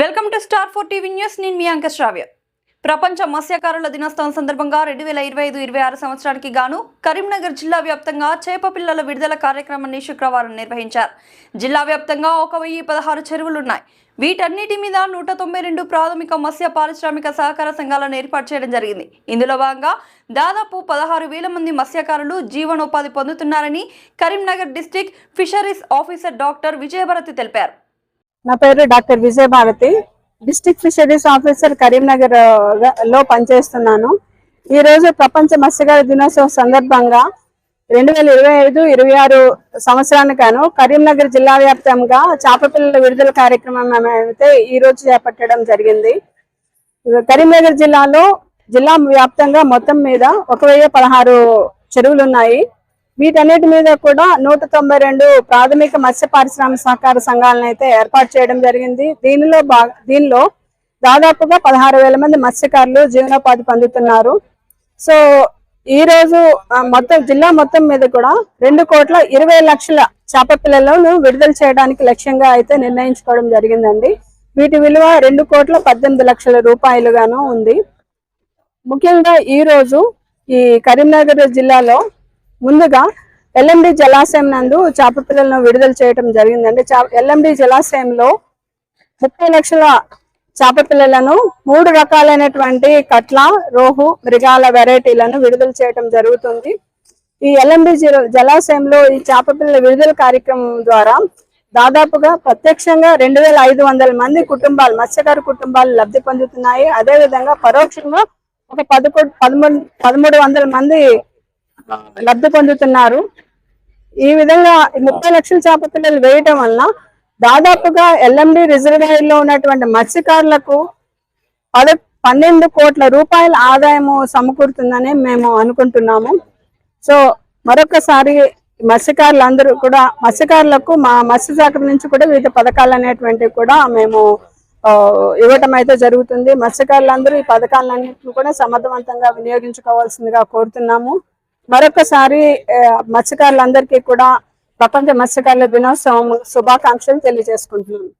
Welcome to star four TV news. నేను మీ అంక శ్రావ్య. ప్రపంచ మత్స్యకారుల దినోత్సవం సందర్భంగా రెండు వేల ఇరవై ఐదు ఇరవై ఆరు సంవత్సరానికి గాను కరీంనగర్ జిల్లా వ్యాప్తంగా చేప పిల్లల విడుదల కార్యక్రమాన్ని శుక్రవారం నిర్వహించారు. జిల్లా వ్యాప్తంగా ఒక వెయ్యి పదహారు చెరువులున్నాయి. వీటన్నిటి మీద నూట తొంభై రెండు ప్రాథమిక మత్స్య పారిశ్రామిక సహకార సంఘాలను ఏర్పాటు చేయడం జరిగింది. ఇందులో భాగంగా దాదాపు పదహారు వేల మంది మత్స్యకారులు జీవనోపాధి పొందుతున్నారని Karimnagar district fisheries officer doctor Vijayabharathi తెలిపారు. నా పేరు doctor Vijayabharathi district fisheries officer కరీంనగర్లో పనిచేస్తున్నాను. ఈ రోజు ప్రపంచ మత్స్యకార దినోత్సవం సందర్భంగా రెండు వేల ఇరవై ఐదు ఇరవై ఆరు సంవత్సరానికాను కరీంనగర్ జిల్లా వ్యాప్తంగా చేపపిల్లల విడుదల కార్యక్రమం అయితే ఈ రోజు చేపట్టడం జరిగింది. కరీంనగర్ జిల్లాలో జిల్లా వ్యాప్తంగా మొత్తం మీద ఒక వెయ్యి పదహారు చెరువులు ఉన్నాయి వీటన్నిటి మీద కూడా నూట తొంభై రెండు ప్రాథమిక మత్స్య పారిశ్రామిక సహకార సంఘాలను అయితే ఏర్పాటు చేయడం జరిగింది. దీనిలో బాగా దీనిలో దాదాపుగా పదహారు వేల మంది మత్స్యకారులు జీవనోపాధి పొందుతున్నారు. సో ఈ రోజు మొత్తం జిల్లా మొత్తం మీద కూడా రెండు కోట్ల ఇరవై లక్షల చేప పిల్లలను విడుదల చేయడానికి లక్ష్యంగా అయితే నిర్ణయించుకోవడం జరిగిందండి. వీటి విలువ రెండు కోట్ల పద్దెనిమిది లక్షల రూపాయలుగాను ఉంది. ముఖ్యంగా ఈ రోజు ఈ కరీంనగర్ జిల్లాలో ముందుగా ఎల్ఎండి జలాశయం నందు చేప పిల్లలను విడుదల చేయడం జరిగిందండి. ఎల్ఎండి జలాశయంలో ముప్పై లక్షల చేప పిల్లలను మూడు రకాలైనటువంటి కట్ల రోహు మృగాల వెరైటీలను విడుదల చేయడం జరుగుతుంది. ఈ ఎల్ఎండి జలాశయంలో ఈ చేప పిల్లల విడుదల కార్యక్రమం ద్వారా దాదాపుగా ప్రత్యక్షంగా రెండు వేల ఐదు వందల మంది కుటుంబాలు మత్స్యకార కుటుంబాలు లబ్ధి పొందుతున్నాయి. అదే విధంగా పరోక్షంగా ఒక పదకొండు పదమూడు పదమూడు వందల మంది లబ్ధి పొందుతున్నారు. ఈ విధంగా ముప్పై లక్షల చేప పిల్లలు వేయటం వలన దాదాపుగా ఎల్ఎండి రిజర్వాయర్లో ఉన్నటువంటి మత్స్యకారులకు పద పన్నెండు కోట్ల రూపాయల ఆదాయము సమకూరుతుందని మేము అనుకుంటున్నాము. సో మరొకసారి మత్స్యకారులందరూ కూడా మత్స్యకారులకు మా మత్స్య శాఖ నుంచి కూడా వివిధ పథకాలు అనేటువంటివి కూడా మేము ఇవ్వటం అయితే జరుగుతుంది. మత్స్యకారులందరూ ఈ పథకాలన్నింటినీ కూడా సమర్థవంతంగా వినియోగించుకోవాల్సిందిగా కోరుతున్నాము. మరొకసారి మత్స్యకారులందరికీ కూడా ప్రపంచ మత్స్యకారుల దినోత్సవం శుభాకాంక్షలు తెలియజేసుకుంటున్నాను.